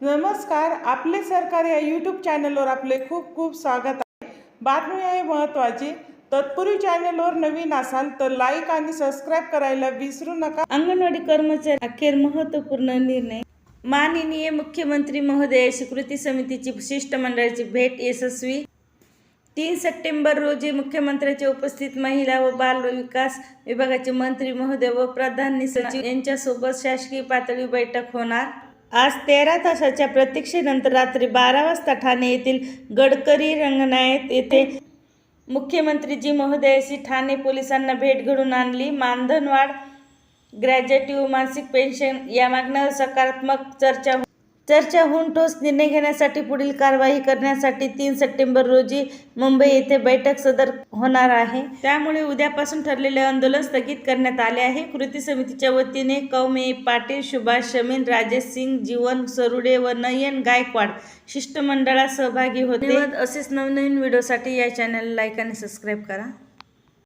नमस्कार आपले सरकार या यूट्यूब चॅनलवर आपले खूप खूप स्वागत आहे. बातमी आहे महत्त्वाची तत्पूर्वी चॅनलवर नवीन असाल तर लाईक आणि सबस्क्राईब करायला विसरू नका. अंगणवाडी कर्मचारी अखेर महत्त्वपूर्ण निर्णय. माननीय मुख्यमंत्री महोदयाची कृती समितीची शिष्टमंडळाची भेट यशस्वी. तीन सप्टेंबर रोजी मुख्यमंत्र्यांच्या उपस्थित महिला व बाल विकास विभागाचे मंत्री महोदय व प्रधान सचिव यांच्यासोबत शासकीय पातळी बैठक होणार. आज तेरा तासाच्या प्रतीक्षेनंतर रात्री बारा वाजता ठाणे येथील गडकरी रंगनायत येथे मुख्यमंत्रीजी महोदयाशी ठाणे पोलिसांना भेट घडून आणली. मानधनवाढ ग्रॅज्युएटिव्ह मासिक पेन्शन या मागण्यावर सकारात्मक चर्चा चर्चाहून ठोस निर्णय घेण्यासाठी पुढील कारवाई करण्यासाठी तीन सप्टेंबर रोजी मुंबई येथे बैठक सदर होणार आहे. त्यामुळे उद्यापासून ठरलेले आंदोलन स्थगित करण्यात आले आहे. कृती समितीच्या वतीने कौमे पाटील सुभाष शमीन राजेश सिंग जीवन सरुडे व नयन गायकवाड शिष्टमंडळात सहभागी होते. असेच नवनवीन व्हिडिओसाठी या चॅनल लाईक आणि सबस्क्राईब करा.